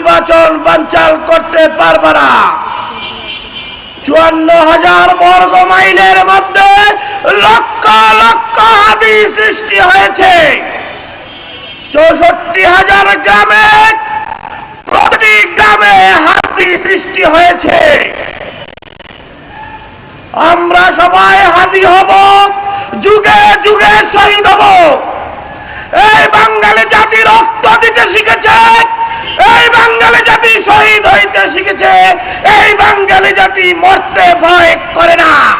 দখল করতে পারবে না। চুয়ান্ন হাজার বর্গ মাইলের মধ্যে লক্ষ লক্ষ হাতি সৃষ্টি হয়েছে। চৌষট্টি হাজার গ্রামে প্রতি গ্রামে হাতি সৃষ্টি হয়েছে। আমরা সবাই হাতি হব, যুগে যুগে শহীদ হব। শিখেছে এই বাঙালি জাতি মরতে ভয় করে না।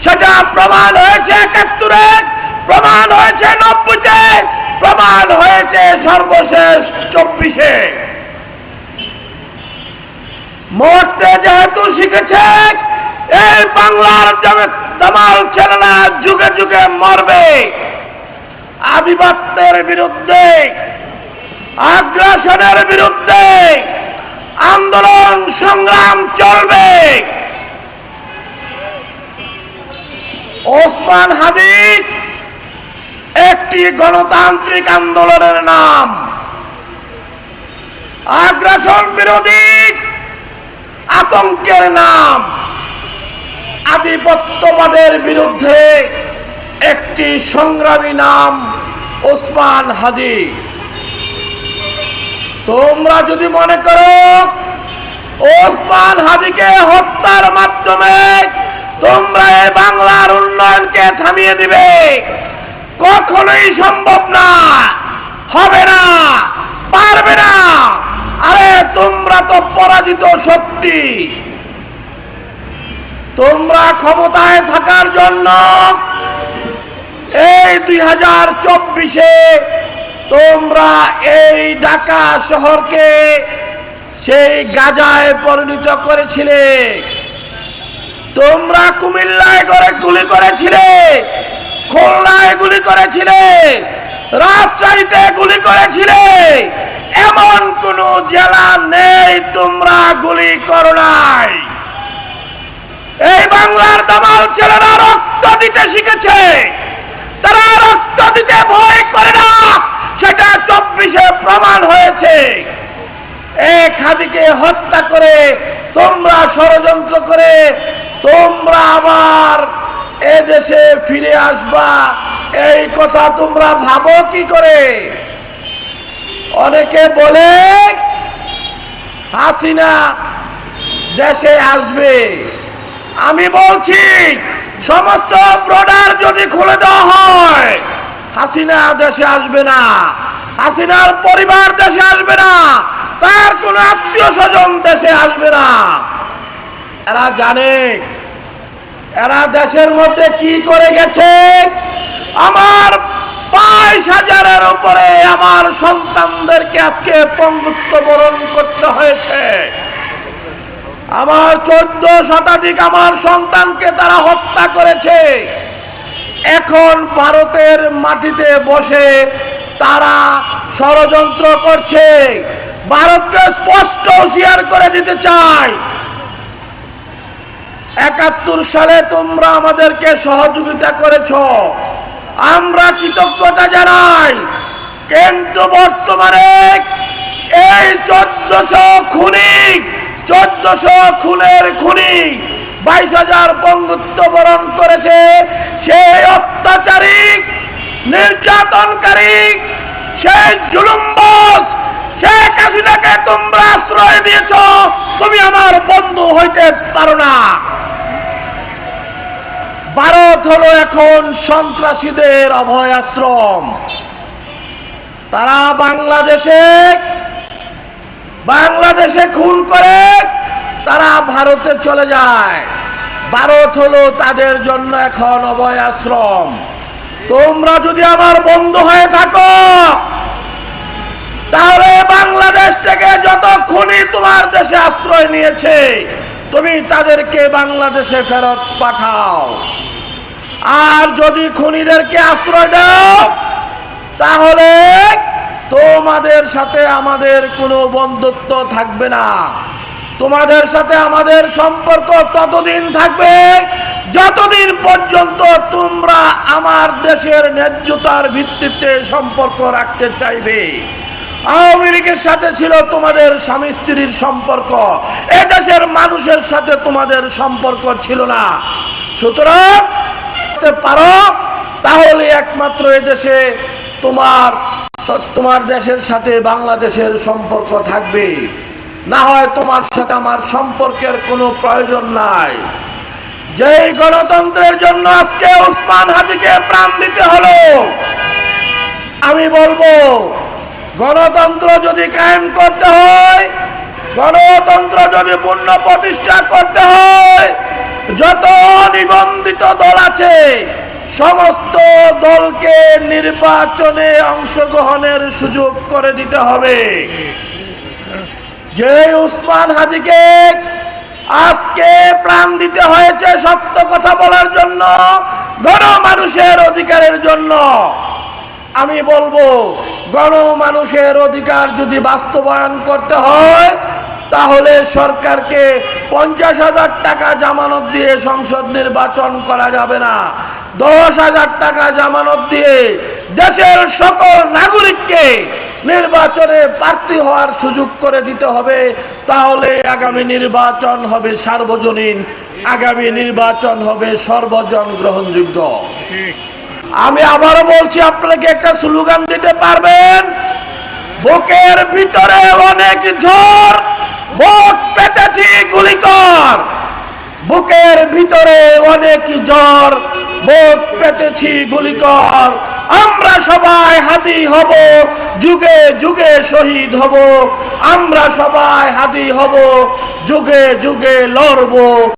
সেটা প্রমাণ হয়েছে একাত্তরে, প্রমাণ হয়েছে নব্বইতে, প্রমাণ হয়েছে সর্বশেষ চব্বিশে। মরতে যেহেতু শিখেছে, এই বাংলার জামে- জামাল ছেলেরা যুগে যুগে মরবে। আধিপত্যের বিরুদ্ধে, আগ্রাসনের বিরুদ্ধে আন্দোলন, সংগ্রাম চলবে। ওসমান হাদিক একটি গণতান্ত্রিক আন্দোলনের নাম। আগ্রাসন বিরোধী আতঙ্কের নাম। আধিপত্যবাদের বিরুদ্ধে একটি সংগ্রামী নাম ওসমান হাদি তোমরা যদি মনে করো ওসমান হাদিকে হত্যার মাধ্যমে তোমরা এই বাংলার উন্নয়নকে থামিয়ে দিবে, কখনোই সম্ভব না, হবে না, পারবে না। আরে, তোমরা তো পরাজিত শক্তি। তোমরা ক্ষমতায় থাকার জন্য এই দুই হাজার চব্বিশে তোমরা এই ঢাকা শহরকে সেই গাজায় পরিণত করেছিলে। তোমরা কুমিল্লায় করে গুলি করেছিলে, খুলনায় গুলি করেছিলে, রাজশাহীতে গুলি করেছিলে। এমন কোন জেলা নেই তোমরা গুলি করো নাই। এই বাংলার দামাল ছেলেরা রক্ত দিতে শিখেছে। তারা রক্ত দিতে ভয় করে না সেটা চব্বিশে প্রমাণ হয়েছে। এক হাদিকে হত্যা করে তোমরা ষড়যন্ত্র করে তোমরা আবার এ দেশে ফিরে আসবা। এই কথা তোমরা ভাবো কি করে? অনেকে বলে, হাসিনা দেশে আসবে। আমি বলছি, সমস্ত ব্রডার যদি খুলে দেওয়া হয়, হাসিনা দেশে আসবে না। হাসিনার পরিবার দেশে আসবে না, তার কোন আত্মীয় স্বজন দেশে আসবে না। এরা জানে, এরা দেশের মধ্যে কি করে গেছে। আমার বাইশ হাজারের উপরে আমার সন্তানদেরকে আজকে পঙ্গুত্ব বরণ করতে হয়েছে। আমার চোদ্দ শতাধিক আমার সন্তানকে তারা হত্যা করেছে। এখন ভারতের মাটিতে বসে তারা ষড়যন্ত্র করছে। ভারতকে স্পষ্ট হুঁশিয়ার করে দিতে চাই। একাত্তর সালে তোমরা আমাদেরকে সহযোগিতা করেছ। আমরা কৃতজ্ঞতা জানাই। কিন্তু বর্তমানে এই চোদ্দশো খুনি, চোদ্দশো খুনের খুনি বাইশ হাজার বঙ্গুত্ব বরণ করেছে। সেই অত্যাচারী নির্যাতনকারী সেই জুলুম্বস শেখ হাসিনাকে তোমরা আশ্রয় দিয়েছ, তুমি আমার বন্ধু হইতে পারো না। ভারত হলো এখন সন্ত্রাসীদের তারা বাংলাদেশে বাংলাদেশে খুন করে, তারা ভারতে চলে যায়। ভারত হলো তাদের জন্য এখন অভয় আশ্রম তোমরা যদি আমার বন্ধু হয়ে থাকো তাহলে বাংলাদেশ থেকে যত খুনি তোমার দেশে আশ্রয় নিয়েছে, তুমি তাদেরকে বাংলাদেশে ফেরত পাঠাও। আর যদি খুনিদেরকে আশ্রয় দাও, তাহলে তোমাদের সাথে আমাদের কোনো বন্ধুত্ব থাকবে না। তোমাদের সাথে আমাদের সম্পর্ক ততদিন থাকবে যতদিন পর্যন্ত তোমরা আমার দেশের ন্যায্যতার ভিত্তিতে সম্পর্ক রাখতে চাইবে। আওয়ামী লীগের সাথে ছিল তোমাদের স্বামী স্ত্রীর সম্পর্ক। এদেশের মানুষের সাথে তোমাদের সম্পর্ক ছিল না। সুতরাং পারো, তাহলে একমাত্র এদেশে তোমার তোমার দেশের সাথে বাংলাদেশের সম্পর্ক থাকবে। না হয় তোমার সাথে আমার সম্পর্কের কোনো প্রয়োজন নাই। যেই গণতন্ত্রের জন্য আজকে উসমান হাদিকে প্রাণ দিতে হলো, আমি বলব গণতন্ত্র যদি কায়েম করতে হয়, গণতন্ত্র যদি পূর্ণ প্রতিষ্ঠা করতে হয়, যত নিবন্ধিত দল আছে, সমস্ত দলকে নির্বাচনে অংশগ্রহণের সুযোগ করে দিতে হবে। যে উসমান হাজিকে আজকে প্রাণ দিতে হয়েছে সত্য কথা বলার জন্য গণ মানুষের অধিকারের জন্য। আমি বলব গণ মানুষের অধিকার যদি বাস্তবায়ন করতে হয়, তাহলে সরকারকে পঞ্চাশ হাজার টাকা জামানত দিয়ে সংসদ নির্বাচন করা যাবে না। দশ হাজার টাকা জামানত দিয়ে দেশের সকল নাগরিককে নির্বাচনে প্রার্থী হওয়ার সুযোগ করে দিতে হবে। তাহলে আগামী নির্বাচন হবে সার্বজনীন, আগামী নির্বাচন হবে সর্বজন গ্রহণযোগ্য। আমি আবারও বলছি, আপনাকে একটা স্লোগান দিতে পারবেন। বুকের ভিতরে অনেক ঝড়, বুক পেতেছি, গুলি কর। বুকের ভিতরে অনেক জ্বর, বুক পেতেছি, গুলি কর। আমরা সবাই হাদি হব, যুগে যুগে শহীদ হব। আমরা সবাই হাদি হব, যুগে যুগে লড়ব।